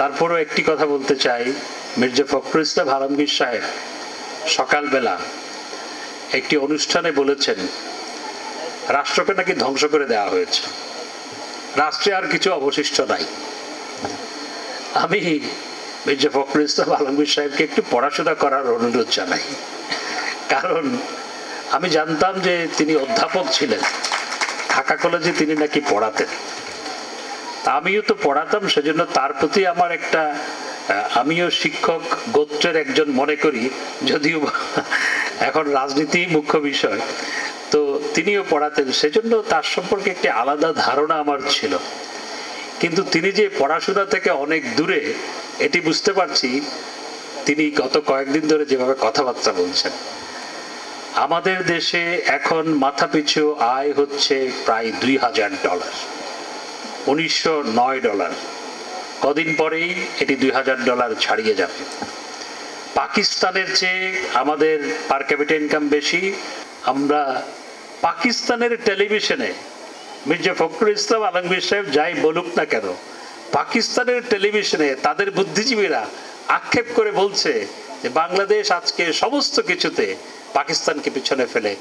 তারপরও একটি কথা বলতে চাই। মির্জা ফখরুল ইসলাম আলমগীর সাহেব সকালবেলা একটি অনুষ্ঠানে বলেছেন, রাষ্ট্রকে নাকি ধ্বংস করে দেওয়া হয়েছে। রাষ্ট্রে আর কিছু অবশিষ্ট নাই। আমি মির্জা ফখরুল ইসলাম আলমগীর সাহেবকে একটু পড়াশোনা করার অনুরোধ জানাই। কারণ আমি জানতাম যে তিনি অধ্যাপক ছিলেন। ঢাকা কলেজে তিনি নাকি পড়াতেন। আমিও তো পড়াতাম, সেজন্য তার প্রতি আমার একটা আমিও শিক্ষক গোত্রের একজন মনে করি, যদিও এখন রাজনীতি মুখ্য বিষয়। তো তিনিও পড়াতেন, সেজন্য তার সম্পর্কে একটি আলাদা ধারণা আমার ছিল। কিন্তু তিনি যে পড়াশোনা থেকে অনেক দূরে, এটি বুঝতে পারছি, তিনি গত কয়েকদিন ধরে যেভাবে কথাবার্তা বলছেন। আমাদের দেশে এখন মাথাপিছু আয় হচ্ছে প্রায় দুই হাজার ডলার। উনিশশো নয় ডলার। কদিন পরেই এটি দুই হাজার ডলার ছাড়িয়ে যাবে। পাকিস্তানের চেয়ে আমাদের পার ক্যাপিটা ইনকাম বেশি। আমরা পাকিস্তানের টেলিভিশনে মির্জা ফখরুল ইসলাম আলমগীর সাহেব যাই বলুক না কেন, পাকিস্তানের টেলিভিশনে তাদের বুদ্ধিজীবীরা আক্ষেপ করে বলছে যে বাংলাদেশ আজকে সমস্ত কিছুতে পাকিস্তানকে পিছনে ফেলে।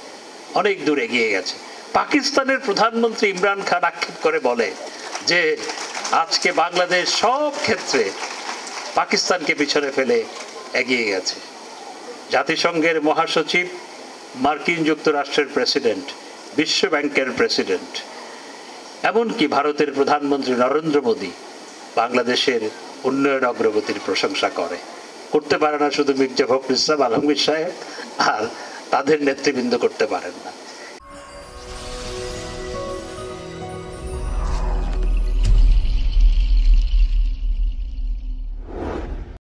অনেক দূর এগিয়ে গেছে। পাকিস্তানের প্রধানমন্ত্রী ইমরান খান আক্ষেপ করে বলে যে আজকে বাংলাদেশ সব ক্ষেত্রে পাকিস্তানকে পিছনে ফেলে এগিয়ে গেছে। জাতিসংঘের মহাসচিব, মার্কিন যুক্তরাষ্ট্রের প্রেসিডেন্ট, বিশ্ব ব্যাংকের প্রেসিডেন্ট, এমনকি ভারতের প্রধানমন্ত্রী নরেন্দ্র মোদী বাংলাদেশের উন্নয়ন অগ্রগতির প্রশংসা করে। করতে পারে না শুধু মির্জা ফখরুল ইসলাম, আলমগীর সাহেব, আর তাদের নেতৃবৃন্দ করতে পারেন না।